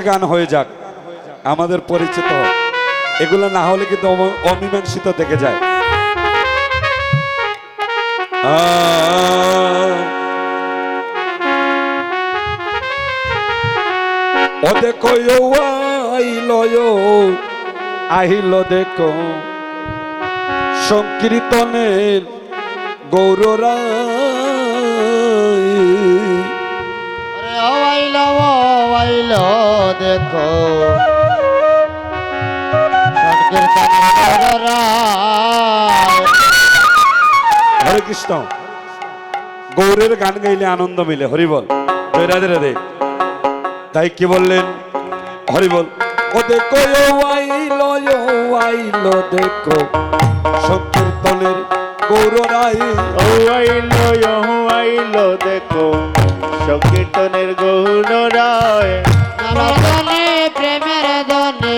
একটা গান হয়ে যাক। আমাদের পরিচিত এগুলো না হলে কিন্তু অম- অমীমাংসিত থেকে যায়। ও দেখো আইল আহিল দেখো। সংকীর্তনের গৌররা আইল আইল। দেখো। হরে কৃষ্ণ। গৌরের গান গাইলে আনন্দ মিলে হরিবল জয় রাধে রাধে। তাই কি বললেন? হরিবল ও দেখো ও আইল আইল দেখো। সংকীর্তনের গৌরাই ও আইলো ও আইলো দেখো। সংকীর্তনের গৌর আমার দনে প্রেমের দনে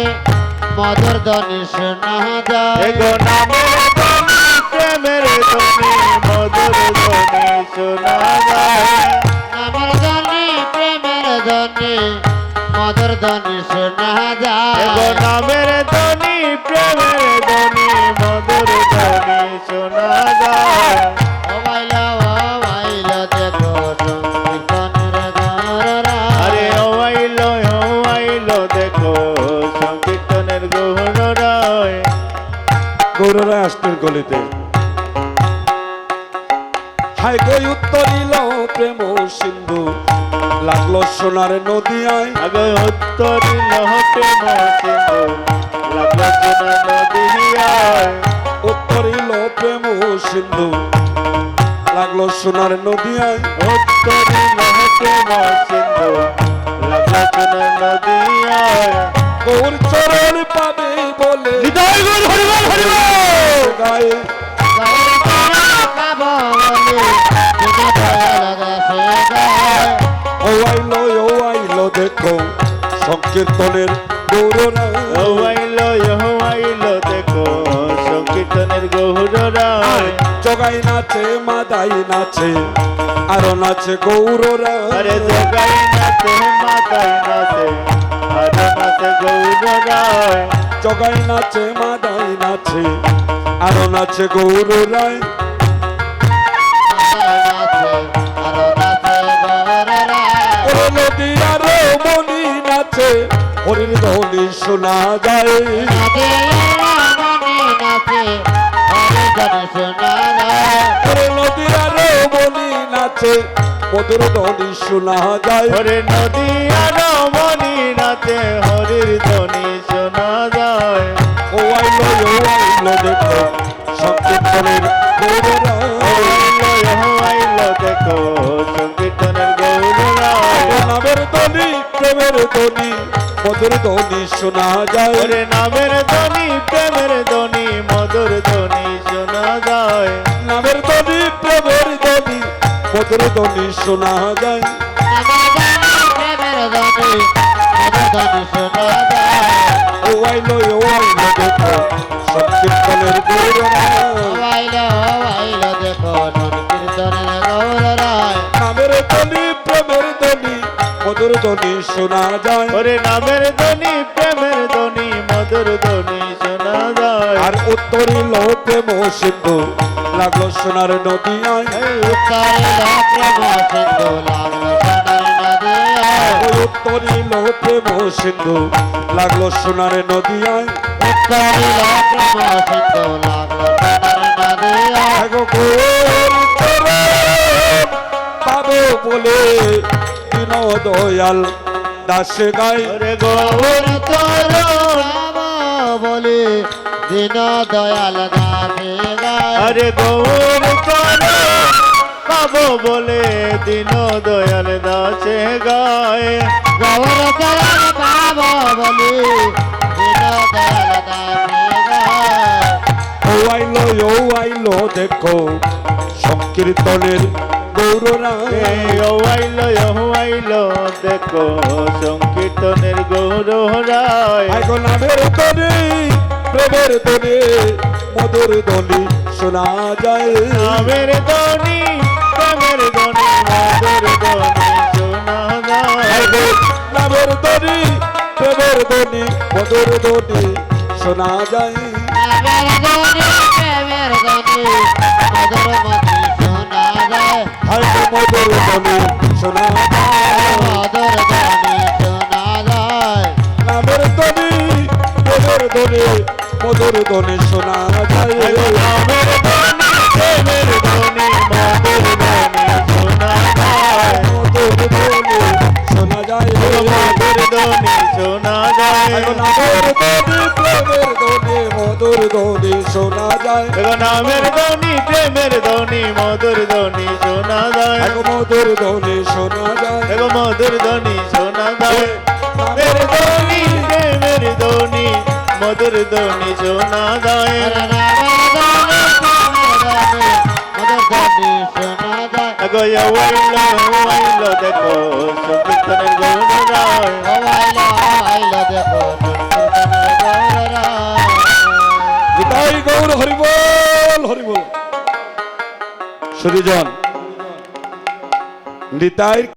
মধুর দনে শোনা যায়। এগো নামের ধ্বনি প্রেমের ধ্বনি মধুর ধ্বনি শোনা যায়। আমার দনে প্রেমের দনে মধুর দনে শোনা যায়। নামের ধ্বনি প্রেমের ধ্বনি মধুর ধ্বনি শোনা যায়। রায় আসতেন গলিতে। হাই গই উত্তরিল প্রেম সিন্ধু। লাগল সোনার নদিয়ায়। আগে উত্তরি লহটে মসিন্ধু লাগল সোনা নদিয়ায়। উত্তরিল প্রেম সিন্ধু। লাগল সোনার উত্তরি লহটে মসিন্ধু লাগল সংকীর্তনের গৌররা। আইলো আইলো দেখো সংকীর্তনের গৌর রায় জগাই নাচে মাদাই নাচে আরও নাচে গৌররা। আরে জগাই নাচে মাতাই নাচে আর নাচে গৌর রায় জগাই নাচে মাদাই নাচে আরও নাচে গৌররায় নদী আরও মনি নাচে হরির ধ্বনি শোনা যায়। নদী রামনি নাচে হরি জন শোনা যায় ওরে নদী আরও মনি নাচে মধুর ধ্বনি শোনা যায়। হরে নদী আর মনি নাচে হরির ধ্বনি শোনা যায়। ও আইলো ও আইলো দেখো সংকীর্তনের ধ্বনি মধুর ধ্বনি শোনা যায়। হরে নামের ধ্বনি প্রেমের ধ্বনি মধুর ধ্বনি শোনা যায়। নামের ধ্বনি প্রেমের ধ্বনি মধুর ধ্বনি শোনা যায়। প্রেমের ধ্বনি মধুর ধ্বনি শোনা যায় ও আইলো ও আইলো দেখো সংকীর্তনের গৌররা আইল মধুর ধ্বনি শোনা যায়। হরে নামের ধ্বনি প্রেমের ধ্বনি মধুর ধ্বনি শোনা যায়। আর উত্তরিল প্রেম সিন্ধু লাগল সোনার নদী আয় উত্তরিল প্রেম সিন্ধু লাগল সোনার নদী ওই উত্তরিল প্রেম সিন্ধু লাগল সোনার নদী আয় উত্তরিল প্রেম সিন্ধু লাগল সোনার নদী পাবো বলে দয়াল দাস গৌর চরণ বলি দিন দয়াল গায় আরে গৌর পাবো বলে দিন দয়াল দাসে গায় গৌর পাব বলি দিন দয়াল দাসে গায় ও আইলো ও আইলো দেখো সংকীর্তনের ও আইলো দেখো সংকীর্তনের গৌর রায় আগো নামের তনে প্রেমের তনে মধুর ধ্বনি শোনা যায় নামের ধ্বনি প্রেমের ধ্বনি মধুর ধ্বনি শোনা যায় নামের তনে প্রেমের ধ্বনি মধুর ধ্বনি শোনা যায় প্রেমের ধ্বনি প্রেমের ধ্বনি মধুর হায় মধুর ধ্বনি শোনা যায়। মধুর ধ্বনি শোনা যায়। নামের ধ্বনি প্রেমের ধ্বনি মধুর ধ্বনি শোনা যায়। নামের ধ্বনি প্রেমের ধ্বনি মধুর ধ্বনি শোনা যায়। মধুর ধ্বনি শোনা যায়। মধুর ধ্বনি শোনা যায়। নামের ধ্বনি প্রেমের ধ্বনি মধুর ধ্বনি শোনা যায়। নামের ধ্বনি প্রেমের ধ্বনি মধুর ধ্বনি শোনা যায়। এক মধুর ধ্বনি শোনা যায়। এগো মধুর ধ্বনি শোনা যায়। প্রেমের ধ্বনি প্রেমের ধ্বনি মধুর ধ্বনি শোনা যায়। এগো ওয়াইল ওয়াইল দেখো সংকীর্তনের গৌর হরিবল হরিবল সুরিজন। নিতাই